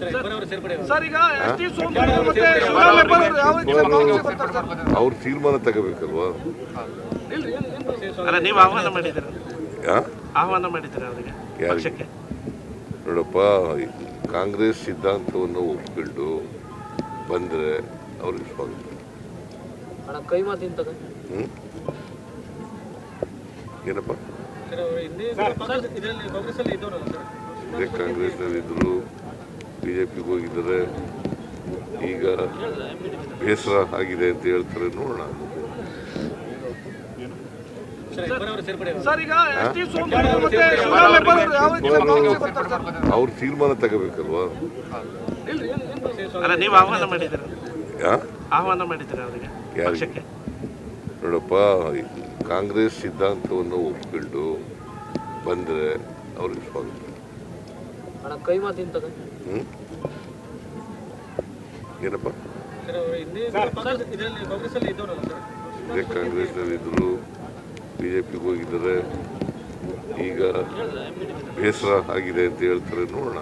ಅವರು ಯಾವ ರೀತಿ ಕಾಂಗ್ರೆಸ್ಗೆ ಬರ್ತಾರೆ ಸರ್? ಅವ್ರ ತೀರ್ಮಾನ ತಗೋಬೇಕಲ್ವಾ? ಅಲ್ಲ ನೀವು ಆಹ್ವಾನ ಮಾಡಿದ್ದೀರ? ಆಹ್ವಾನ ಮಾಡಿದ್ದೀರ ಅವರಿಗೆ? ಪಕ್ಷಕ್ಕೆ? ನೋಡಪ್ಪ ಕಾಂಗ್ರೆಸ್ ಸಿದ್ಧಾಂತವನ್ನು ಒಪ್ಕೊಂಡು ಬಂದ್ರೆ ಅವ್ರಿಗೆ ಸ್ವಾಗತ. ಏನಪ್ಪ? ಇದೇ ಕಾಂಗ್ರೆಸ್ನಲ್ಲಿದ್ದರು ಬಿ ಜೆ ಪಿಗೆ ಹೋಗಿದ್ದಾರೆ. ಈಗ ಬೇಸರ ಆಗಿದೆ ಅಂತ ಹೇಳ್ತಾರೆ. ನೋಡೋಣ. ಅವರು ಯಾವ ರೀತಿ ಕಾಂಗ್ರೆಸ್ಗೆ ಬರ್ತಾರೆ ಸರ್? ಅವ್ರ ತೀರ್ಮಾನ ತಗೋಬೇಕಲ್ವಾ? ನೋಡಪ್ಪ ಕಾಂಗ್ರೆಸ್ ಸಿದ್ಧಾಂತವನ್ನು ಒಪ್ಕೊಂಡು ಬಂದರೆ ಅವ್ರಿಗೆ ಸ್ವಾಗತ. ಅಣ್ಣ ಕೈ ಮಾತಿನ ತಗ ಹ್ಞೂ ಏನಪ್ಪ? ಇದೇ ಕಾಂಗ್ರೆಸ್ನಲ್ಲಿದ್ದರು ಬಿ ಜೆ ಪಿಗೆ ಹೋಗಿದ್ದಾರೆ. ಈಗ ಬೇಸರ ಆಗಿದೆ ಅಂತ ಹೇಳ್ತಾರೆ. ನೋಡೋಣ.